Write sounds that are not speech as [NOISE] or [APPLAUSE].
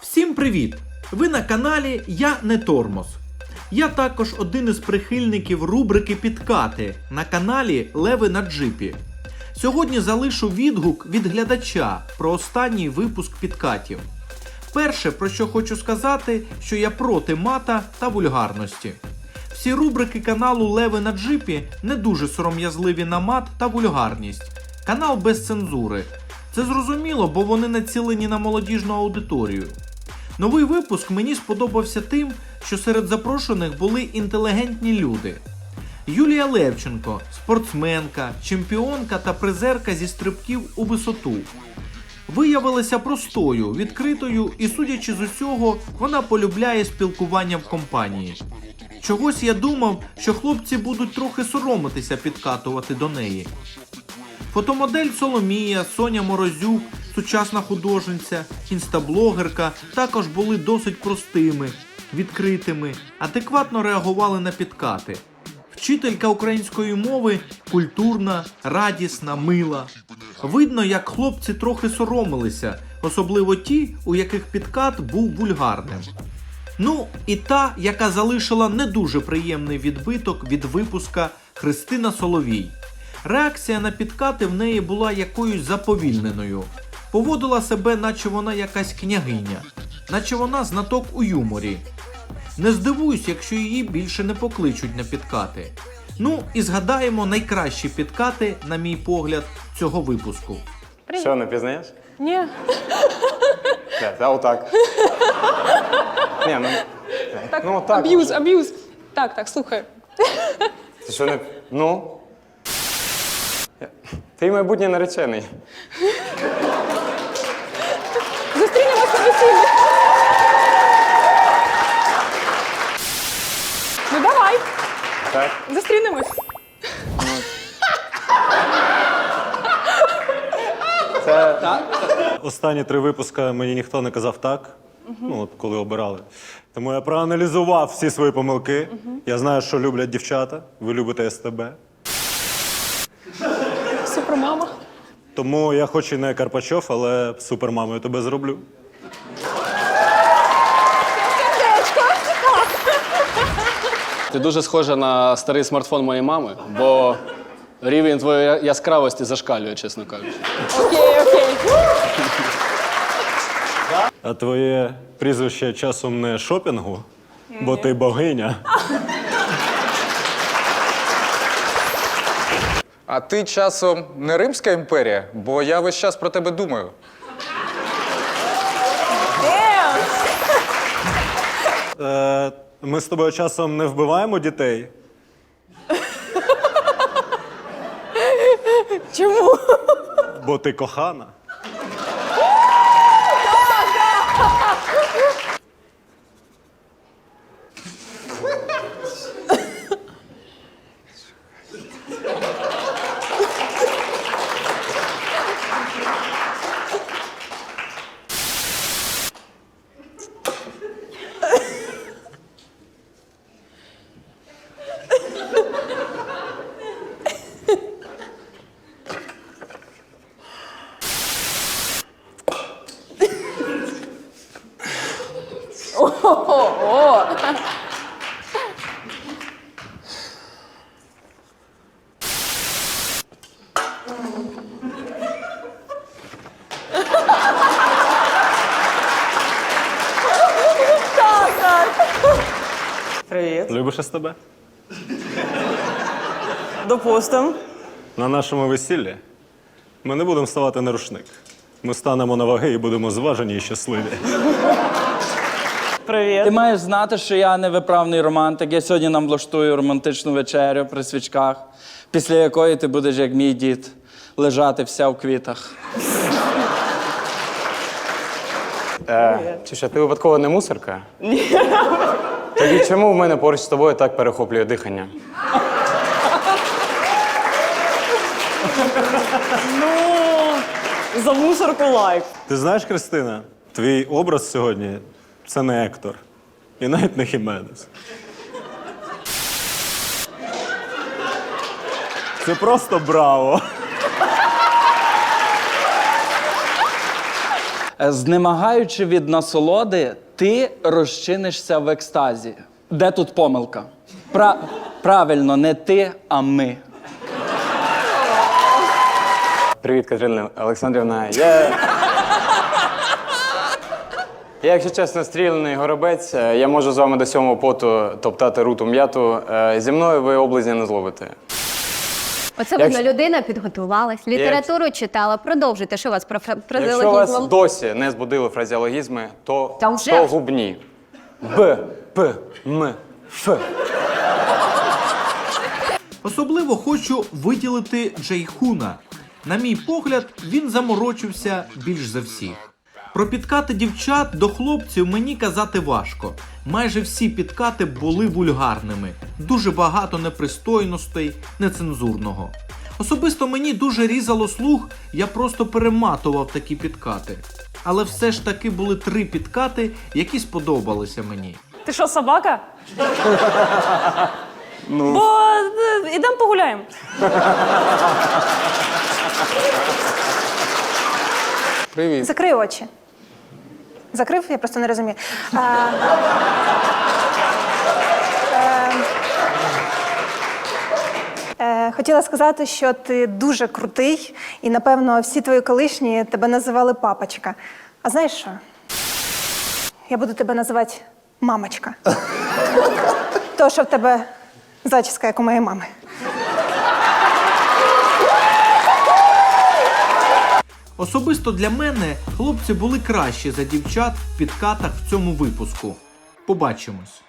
Всім привіт! Ви на каналі Я не Тормоз. Я також один із прихильників рубрики Підкати на каналі Леви на Джипі. Сьогодні залишу відгук від глядача про останній випуск підкатів. Перше, про що хочу сказати, що я проти мата та вульгарності. Всі рубрики каналу Леви на Джипі не дуже сором'язливі на мат та вульгарність. Канал без цензури. Це зрозуміло, бо вони націлені на молодіжну аудиторію. Новий випуск мені сподобався тим, що серед запрошених були інтелігентні люди. Юлія Левченко, спортсменка, чемпіонка та призерка зі стрибків у висоту. Виявилася простою, відкритою і, судячи з усього, вона полюбляє спілкування в компанії. Чогось я думав, що хлопці будуть трохи соромитися підкатувати до неї. Фотомодель Соломія, Соня Морозюк, сучасна художниця, інстаблогерка також були досить простими, відкритими, адекватно реагували на підкати. Вчителька української мови культурна, радісна, мила. Видно, як хлопці трохи соромилися, особливо ті, у яких підкат був вульгарним. Ну, і та, яка залишила не дуже приємний відбиток від випуска Христина Соловій. Реакція на підкати в неї була якоюсь заповільненою. Поводила себе, наче вона якась княгиня, наче вона знаток у юморі. Не здивуюсь, якщо її більше не покличуть на підкати. Ну і згадаємо найкращі підкати, на мій погляд, цього випуску. Що, не пізнаєш? Ні. Та отак. Ні, ну. Так, Ну, так. аб'юз, аб'юз. Так, так, слухай. Ти що не. Ну. Ти майбутній наречений. Зустрінемося на весіллі. Ну давай, Так? зустрінемось. Це. Останні три випуска мені ніхто не казав так, ну, от коли обирали. Тому я проаналізував всі свої помилки. Я знаю, що люблять дівчата. Ви любите СТБ. Супермама. Тому я хоч і не Карпачов, але супермамою тебе зроблю. Ти дуже схожа на старий смартфон моєї мами, бо рівень твоєї яскравості зашкалює, чесно кажучи. Окей, окей. А твоє прізвище часом не шопінгу, бо ти богиня. А ти часом не Римська імперія, бо я весь час про тебе думаю. Е, ми з тобою часом не вбиваємо дітей. Чому? Бо ти кохана. Привіт. Любиш СТБ? Допустим. На нашому весіллі ми не будемо ставати на рушник. Ми станемо на ваги і будемо зважені і щасливі. Привіт. Ти маєш знати, що я невиправний романтик. Я сьогодні нам влаштую романтичну вечерю при свічках, після якої ти будеш, як мій дід, лежати вся в квітах. Е, чи що, ти випадково не мусорка? Ні. Тоді чому в мене поруч з тобою так перехоплює дихання? Ну, за мусорку лайк. Ти знаєш, Кристина, твій образ сьогодні це не Ектор. І навіть не Хіменес. Це просто браво. Е, Знемагаючи від насолоди, ти розчинишся в екстазі. Де тут помилка? Пра- правильно, не ти, а ми. Привіт, Катерина Олександрівна. Я. Я, якщо чесно, стріляний горобець. Я можу з вами до сьомого поту топтати руту м'яту. Е, Зі мною ви облизня не зловите. Оце Якщо- видно, людина підготувалась, літературу читала. Продовжуйте, що у вас про фра- Якщо вас досі не збудили фразеологізми, то, Та вже то губні. Б, П, М, Ф. Особливо хочу виділити Джейхуна. На мій погляд, він заморочився більш за всіх. Про підкати дівчат до хлопців мені казати важко. Майже всі підкати були вульгарними, дуже багато непристойностей, нецензурного. Особисто мені дуже різало слух, я просто перематував такі підкати. Але все ж таки були три підкати, які сподобалися мені. Ти що, собака? Ну. Бо е, ідемо погуляємо. Привіт. Закрий очі. Закрив, я просто не розумію. А, е, е, хотіла сказати, що ти дуже крутий, і напевно всі твої колишні тебе називали папочка. А знаєш що? Я буду тебе називати мамочка. [LAUGHS] То, що в тебе зачіска, як у моєї мами. Особисто для мене хлопці були кращі за дівчат в підкатах в цьому випуску. Побачимось.